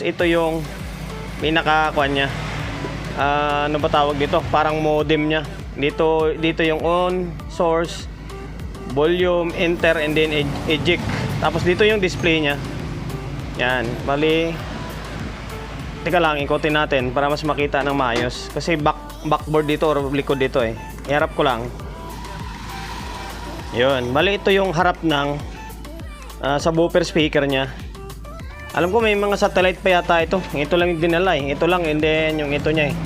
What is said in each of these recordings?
Ito yung pinaka kuan niya. Ah, ano ba tawag dito? Parang modem niya. Dito dito yung on, source, volume, enter and then ej- eject. Tapos dito yung display niya. Yan, bali Teka lang, ikotin natin para mas makita ng maayos. Kasi back, backboard dito or likod dito eh. Iharap ko lang. Yun, bali ito yung harap ng ah, subwoofer speaker niya. Alam ko may mga satellite pa yata ito. Ito lang yung dinala eh. Ito lang and then yung ito niya eh.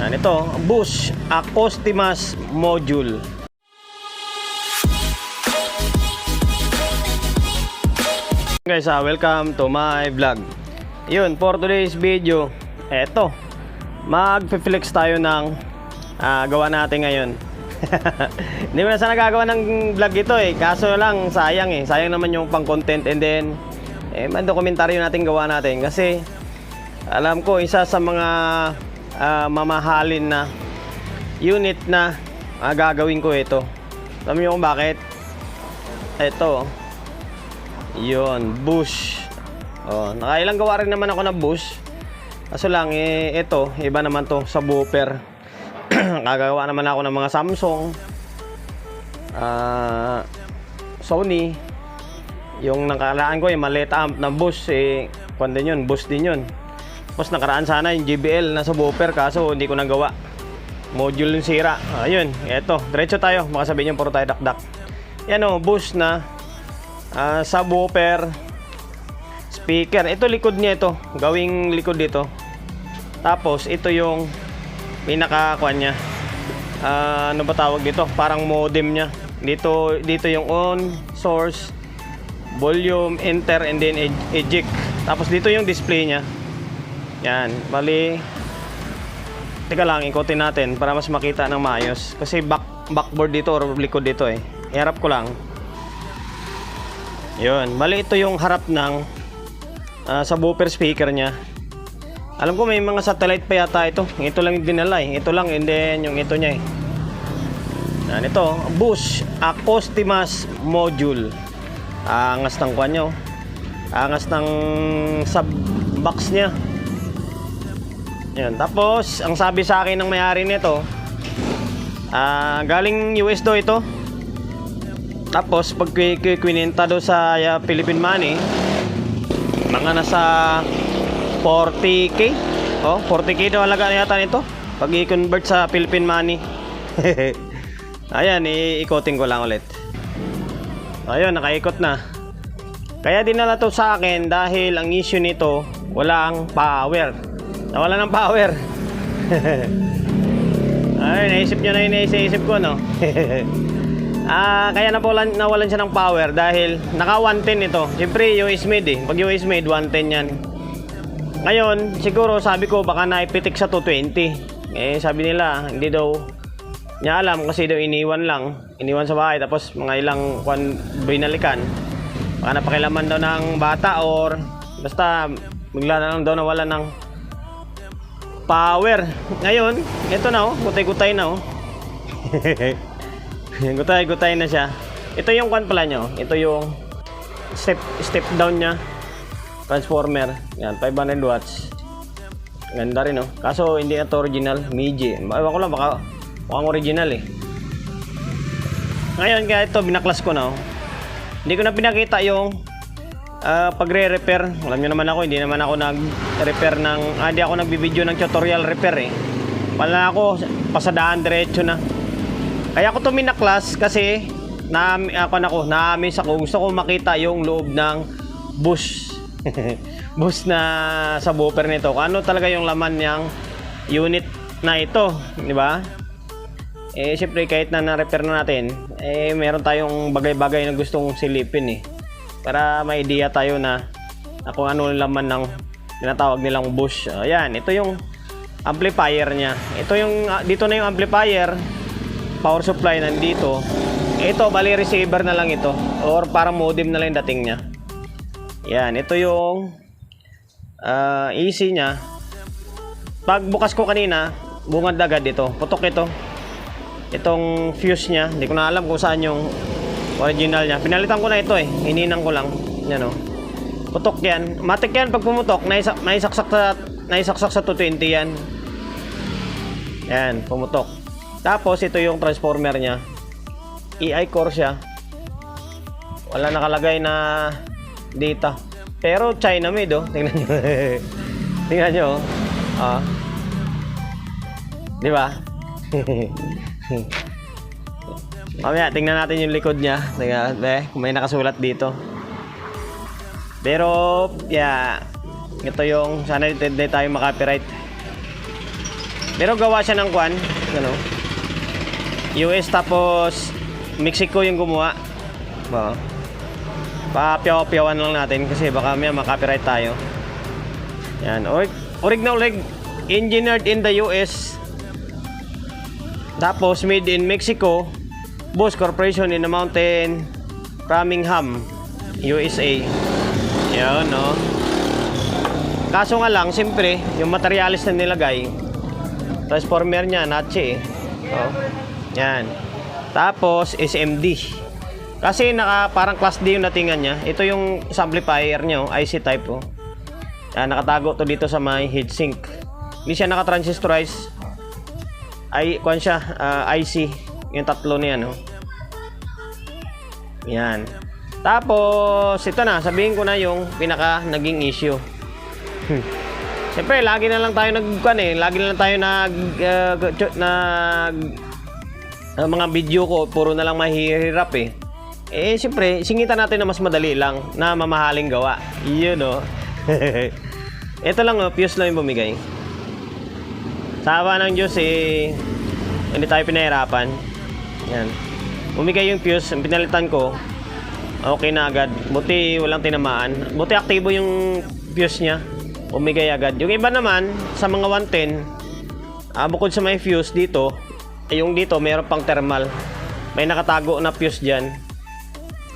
Yan ito, Bush Acostimas Module. Guys, ah, welcome to my vlog. Yun, for today's video, eto, mag-flex tayo ng ah, gawa natin ngayon. Hindi mo na sana nagagawa ng vlog ito eh. Kaso lang, sayang eh. Sayang naman yung pang content and then, eh, man dokumentaryo natin gawa natin. Kasi, alam ko, isa sa mga ah, mamahalin na unit na ah, gagawin ko ito. Alam niyo kung bakit? Ito, yun, bush. Oh, nakailang gawa rin naman ako ng bush. Kaso lang, eh, ito, iba naman to sa booper. Kagagawa naman ako ng mga Samsung, ah, Sony. Yung nakalaan ko, yung maliit amp na bush, eh, kwan din yun, bush din yun. Tapos nakaraan sana yung JBL na sa booper, kaso hindi ko nagawa. Module yung sira. Ayun, eto, diretso tayo. Baka sabihin nyo, puro tayo dakdak. Yan o, bush na Ah, subwoofer, speaker. Ito likod niya ito, gawing likod dito. Tapos ito yung pinaka kuan niya. Ah, ano ba tawag dito? Parang modem niya. Dito dito yung on, source, volume, enter and then ej- eject. Tapos dito yung display niya. Yan, bali Teka lang, ikotin natin para mas makita ng maayos. Kasi back, backboard dito or likod dito eh. Iharap ko lang. Yun, bali ito yung harap ng ah, subwoofer speaker niya. Alam ko may mga satellite pa yata ito. Ito lang yung dinala eh. Ito lang and then yung ito niya eh. Yan ito, Bush Acostimas Module. Angas ng kwan niya, oh. Angas ng sub box niya. Yan, tapos ang sabi sa akin ng may-ari nito, ah galing US daw ito. Tapos pag kwi- kwi- kwininta daw sa uh, Philippine money, mga nasa 40k. Oh, 40k daw halaga yata nito. Pag i-convert sa Philippine money. Ayan, iikotin ko lang ulit. Ayun, nakaikot na. Kaya dinala to sa akin dahil ang issue nito, walang power. Nawala ng power. Ay, naisip nyo na yung naisip ko, no? Ah, kaya nawalan, nawalan siya ng power dahil naka 110 ito. Siyempre, US made eh. Pag US made, 110 yan. Ngayon, siguro sabi ko baka naipitik sa 220. Eh, sabi nila, hindi daw niya alam kasi daw iniwan lang. Iniwan sa bahay tapos mga ilang kwan binalikan. Baka napakilaman daw ng bata or basta bigla na lang daw nawala ng power. Ngayon, ito na oh, gutay-gutay na oh. gutay-gutay na siya. Ito yung kwan pala nyo. Ito yung step step down niya. Transformer. Yan, 500 watts. Ganda rin, no? Kaso, hindi na to original. Miji. Ewan ko lang, baka mukhang original, eh. Ngayon, kaya ito, binaklas ko na, oh. Hindi ko na pinakita yung ah, pagre-repair. Alam niyo naman ako, hindi naman ako nag-repair ng... Ah, hindi ako nagbibideo ng tutorial repair, eh. Pala ako, pasadaan diretso na. Kaya ako to minaklas kasi na ako nako, na-amaze ako. Gusto ko makita yung loob ng bush. bush na subwoofer nito. Kung Ano talaga yung laman niyang unit na ito, di ba? Eh, syempre, kahit na na-repair na natin, eh, meron tayong bagay-bagay na gustong silipin eh. Para may idea tayo na, na kung ano laman ng tinatawag nilang bush. Ayan, ito yung amplifier niya. Ito yung, ah, dito na yung amplifier, power supply nandito. Ito, bali receiver na lang ito. Or parang modem na lang yung dating niya. Yan, ito yung ah, AC niya. Pag bukas ko kanina, bungad agad ito. Putok ito. Itong fuse niya, hindi ko na alam kung saan yung original niya. Pinalitan ko na ito eh. Hininang ko lang. Yan o. Putok yan. Matik yan pag pumutok, naisa, naisaksak sa, naisaksak sa 220 yan. Yan, pumutok. Tapos, ito yung transformer niya. EI core siya. Wala nakalagay na data. Pero China made oh. Tingnan nyo. Tingnan nyo oh. Ah. Di ba? Mamaya, tingnan natin yung likod niya. Tingnan, eh, kung may nakasulat dito. Pero, yeah. Ito yung, sana hindi tayo makapiright. Pero gawa siya ng kwan. Ano? US tapos Mexico yung gumawa. Ba? Papiyaw-piyawan lang natin kasi baka may makapiright tayo. Yan. Orig, orig na orig. Engineered in the US. Tapos made in Mexico. Boss Corporation in the Mountain. Framingham, USA. Yan, no? Kaso nga lang, siyempre, yung materialis na nilagay, transformer niya, nachi eh. Oh. Yan. Tapos, SMD. Kasi naka, parang class D yung natingan niya. Ito yung amplifier niya, oh, IC type. Oh. Yan, nakatago to dito sa may heatsink. Hindi siya naka-transistorize. Ay, kuan siya, ah, IC. Yung tatlo niya, no? Yan. Tapos, ito na, sabihin ko na yung pinaka naging issue. Hmm. Siyempre, lagi na lang tayo nag eh, lagi na lang tayo nag uh, nag ang mga video ko puro na lang mahihirap eh. Eh, siyempre, singitan natin na mas madali lang na mamahaling gawa. Yun no. Ito lang oh, fuse lang yung bumigay. Sawa ng Diyos eh, hindi tayo pinahirapan. Yan. Bumigay yung fuse, pinalitan ko, okay na agad. Buti walang tinamaan. Buti aktibo yung fuse niya. Umigay agad. Yung iba naman, sa mga 110, ah, bukod sa may fuse dito, eh, yung dito, mayroon pang thermal. May nakatago na fuse dyan.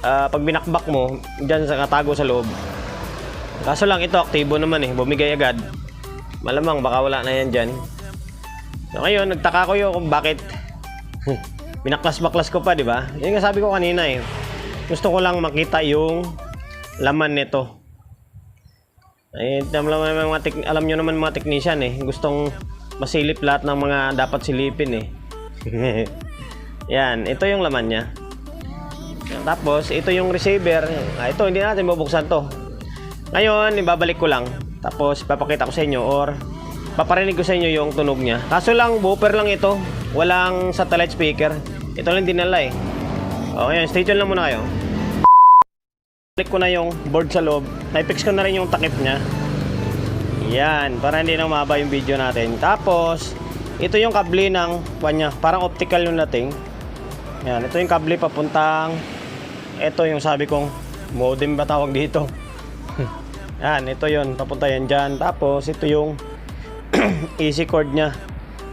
Ah, pag binakbak mo, dyan sa nakatago sa loob. Kaso lang, ito aktibo naman eh. Bumigay agad. Malamang, baka wala na yan dyan. So, ngayon, nagtaka ko yun kung bakit binaklas-baklas ko pa, di ba? Yun nga sabi ko kanina eh. Gusto ko lang makita yung laman nito. Eh, alam, naman mga alam nyo naman mga technician eh. Gustong masilip lahat ng mga dapat silipin eh. Yan, ito yung laman niya. Tapos, ito yung receiver. Ah, ito, hindi natin bubuksan to. Ngayon, ibabalik ko lang. Tapos, papakita ko sa inyo or paparinig ko sa inyo yung tunog niya. Kaso lang, booper lang ito. Walang satellite speaker. Ito lang dinala eh. O, ngayon, stay tuned lang muna kayo. Balik ko na yung board sa loob. Na-fix ko na rin yung takip niya. Yan, para hindi na umaba yung video natin. Tapos, ito yung kable ng kanya. Parang optical yung nating. Yan, ito yung kable papuntang ito yung sabi kong modem ba tawag dito. yan, ito yun. Papunta yan dyan. Tapos, ito yung easy cord niya.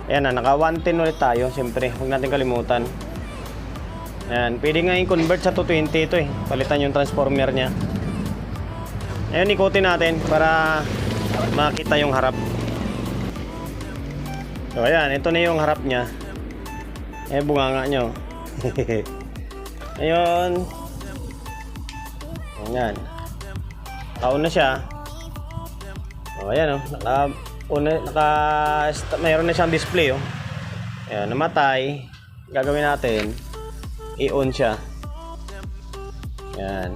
Ayan na, naka 110 ulit tayo. Siyempre, huwag natin kalimutan. Ayan, pwede nga i-convert sa 220 ito eh. Palitan yung transformer niya. Ayun, ikutin natin para makita yung harap. So, ayan, ito na yung harap niya. Eh, bunganga nyo. Ayun. Ayan. Taon na siya. O, ayan o. Naka, una, naka, mayroon na siyang display o. Ayan, namatay. Gagawin natin i-on siya. Yan.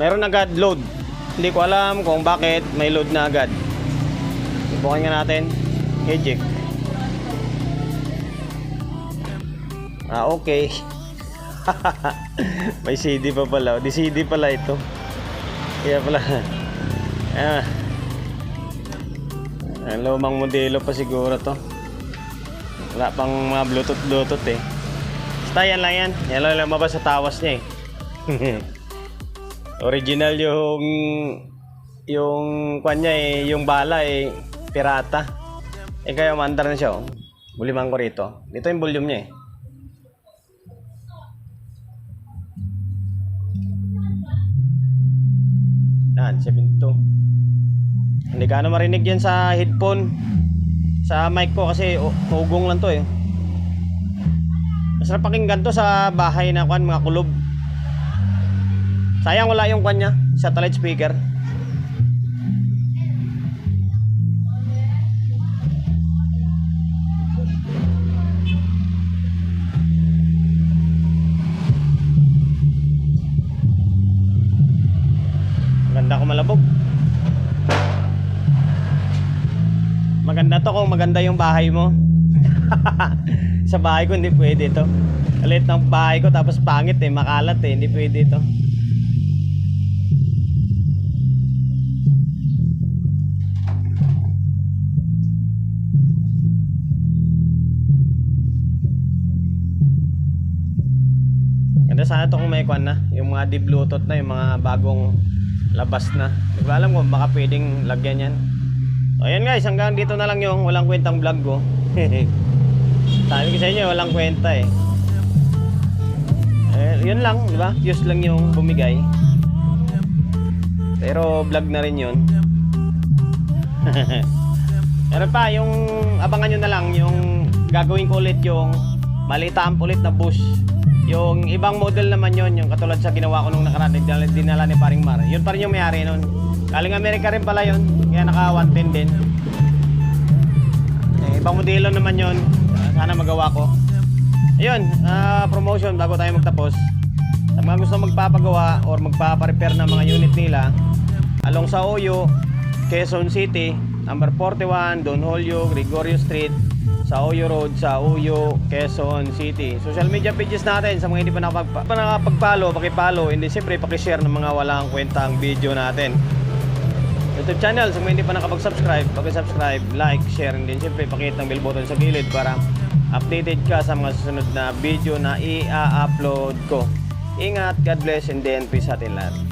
Meron agad load. Hindi ko alam kung bakit may load na agad. Subukan nga natin. Eject. Ah, okay. may CD pa pala. Di CD pala ito. Kaya pala. Ah. Ang lumang modelo pa siguro to. Wala pang mga bluetooth bluetooth eh. Basta yan lang yan. Yan lang lumabas sa tawas niya eh. Original yung yung kwan niya eh, yung bala eh, pirata. Eh kaya mandar na siya oh. Buliman ko rito. Dito yung volume niya eh. Yan, 72. Hindi ka na marinig yan sa headphone. Sa mic ko kasi u- ugong lang to eh. Masarap pakinggan to sa bahay na kwan, mga kulob. Sayang wala yung kanya, satellite speaker. To kung maganda yung bahay mo. Sa bahay ko hindi pwede to. Kalit ng bahay ko tapos pangit eh, makalat eh, hindi pwede to. Ganda sana to kung may kwan na, yung mga di-bluetooth na, yung mga bagong labas na. Hindi ko alam kung baka pwedeng lagyan yan. So ayan guys, hanggang dito na lang yung walang kwentang vlog ko. Sabi ko sa inyo, walang kwenta eh. Eh, yun lang, di ba? Views lang yung bumigay. Pero vlog na rin yun. Pero pa, yung abangan nyo na lang, yung gagawin ko ulit yung malitaan ulit na bush. Yung ibang model naman yon yung katulad sa ginawa ko nung nakaraan, dinala, dinala ni Paring Mar. Yun pa rin yung may-ari nun. Galing Amerika rin pala yun, kaya naka 110 din. Eh, ibang modelo naman yon sana magawa ko. Ayun, ah, promotion bago tayo magtapos. Sa mga gusto magpapagawa or magpapa-repair ng mga unit nila, along sa Oyo, Quezon City, number 41, Don Julio, Gregorio Street, sa Oyo Road, sa Oyo, Quezon City. Social media pages natin sa mga hindi pa nakapag- pa nakapag-follow, paki-follow, hindi siyempre paki-share ng mga walang kwenta ang video natin. YouTube channel, sa mga hindi pa nakapag-subscribe, paki-subscribe, like, share, and din siyempre pakihit ng bell button sa gilid para updated ka sa mga susunod na video na i-upload ko. Ingat, God bless, and then peace sa atin lahat.